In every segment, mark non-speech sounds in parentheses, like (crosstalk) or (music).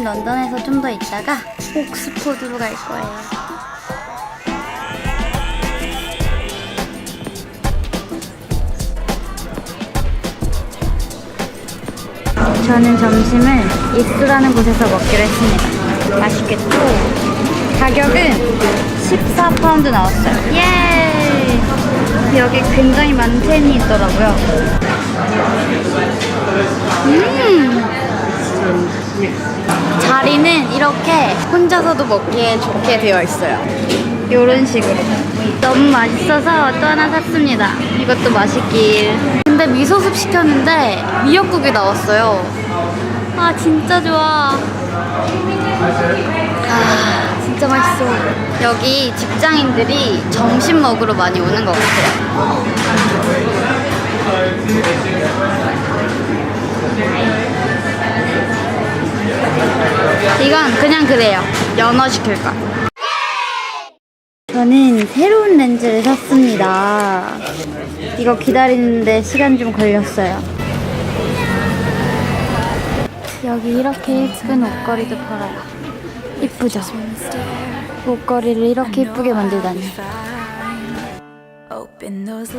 저는 런던에서 좀 더 있다가 옥스포드로 갈 거예요. 저는 점심을 익수라는 곳에서 먹기로 했습니다. 맛있겠죠? 가격은 14파운드 나왔어요. 예! 여기 굉장히 많은 팬이 있더라고요. 음! 자리는 이렇게 혼자서도 먹기에 좋게 되어 있어요. 이런 식으로. 너무 맛있어서 또 하나 샀습니다. 이것도 맛있길. 근데 미소숲 시켰는데 미역국이 나왔어요. 아, 진짜 좋아. 아, 진짜 맛있어. 여기 직장인들이 점심 먹으러 많이 오는 것 같아요. 이건 그냥 그래요. 연어 시킬까? 저는 새로운 렌즈를 샀습니다. 이거 기다리는데 시간 좀 걸렸어요. 여기 이렇게 예쁜 옷걸이도 팔아요. 이쁘죠? 옷걸이를 이렇게 이쁘게 만들다니.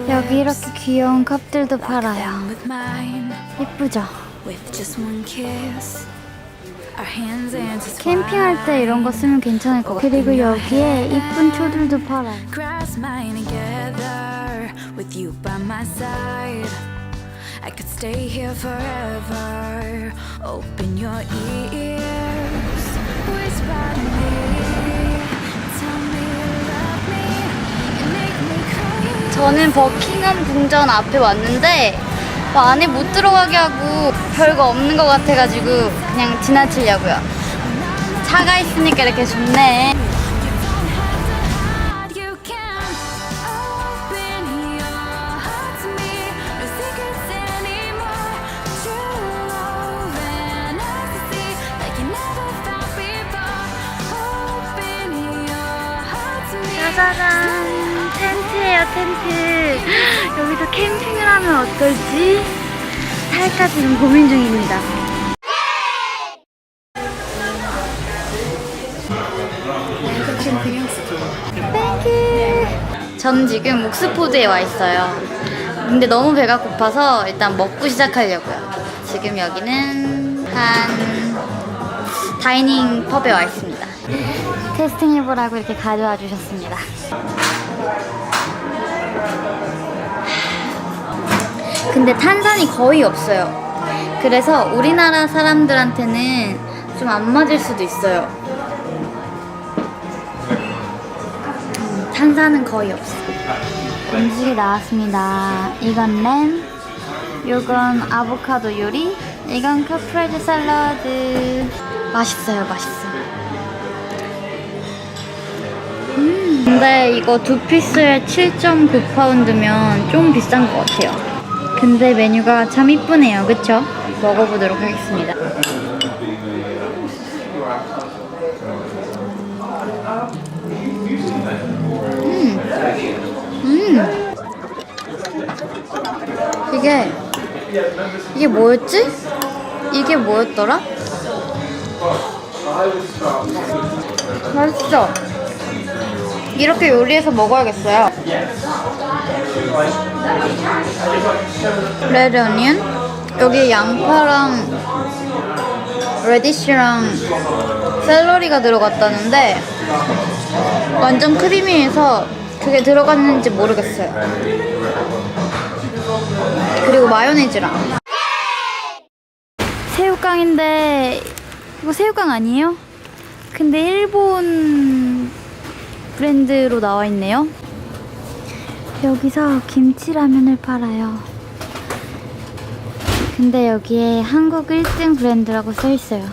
여기 이렇게 귀여운 컵들도 팔아요. 이쁘죠? 캠핑할 때 이런 거 쓰면 괜찮을 것 같아요. 그리고 여기에 이쁜 초들도 팔아요. Grasp mine together with you by my side. I could stay here forever. Open your ears, whisper to me. Tell me you love me. You make me crazy. 저는 버킹엄 궁전 앞에 왔는데 뭐 안에 못 들어가게 하고 별거 없는 것 같아가지고 그냥 지나치려고요. 차가 있으니까 이렇게 좋네. 짜자잔 텐트예요 텐트. (gasps) 여기서 캠핑을 하면 어떨지? 살까 지금 고민 중입니다. 땡큐. 전 지금 옥스포드에 와 있어요. 근데 너무 배가 고파서 일단 먹고 시작하려고요. 지금 여기는 한 다이닝 펍에 와 있습니다. (laughs) 테스팅 해보라고 이렇게 가져와 주셨습니다. 근데 탄산이 거의 없어요. 그래서 우리나라 사람들한테는 좀 안 맞을 수도 있어요. 음, 탄산은 거의 없어. 음식이 나왔습니다. 이건 램, 이건 아보카도 요리, 이건 카프레제 샐러드. 맛있어요, 맛있어. 근데 이거 두 피스에 7.9파운드면 좀 비싼 것 같아요. 근데 메뉴가 참 이쁘네요. 그쵸? 먹어보도록 하겠습니다. 음. 음. 이게, 이게 뭐였지? 이게 뭐였더라? 맛있어. 이렇게 요리해서 먹어야겠어요. 레드 어니언 여기 양파랑 레디쉬랑 샐러리가 들어갔다는데 완전 크리미해서 그게 들어갔는지 모르겠어요. 그리고 마요네즈랑 새우깡인데 이거 새우깡 아니에요? 근데 일본 브랜드로 나와 있네요. 여기서 김치라면을 팔아요. 근데 여기에 한국 1등 브랜드라고 써 있어요.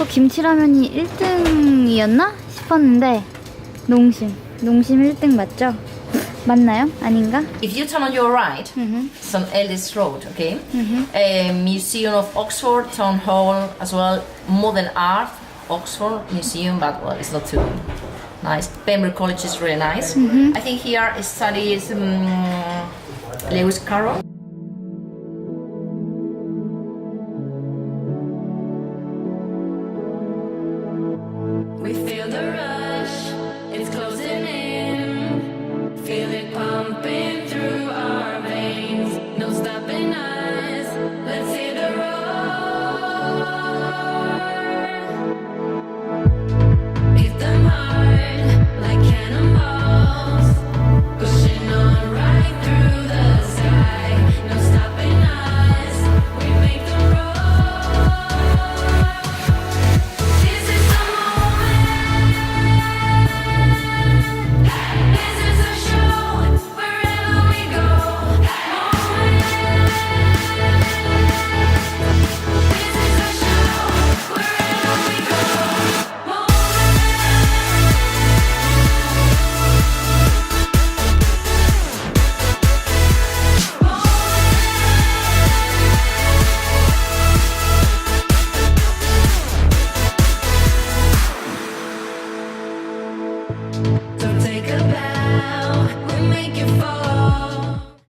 어, 김치라면이 1등이었나 싶었는데 농심, 농심 1등 맞죠? 맞나요? 아닌가? If you turn on your right, Mhm. some Ellis Road, okay? Uh, Museum of Oxford, Town Hall, as well, Modern Art, Oxford Museum, but well, it's not too nice. Pembroke College is really nice. Mm-hmm. I think here I studied um, Lewis Carroll. We feel the rush, it's closing in. Feel it pumping through our veins. No stopping us, let's see.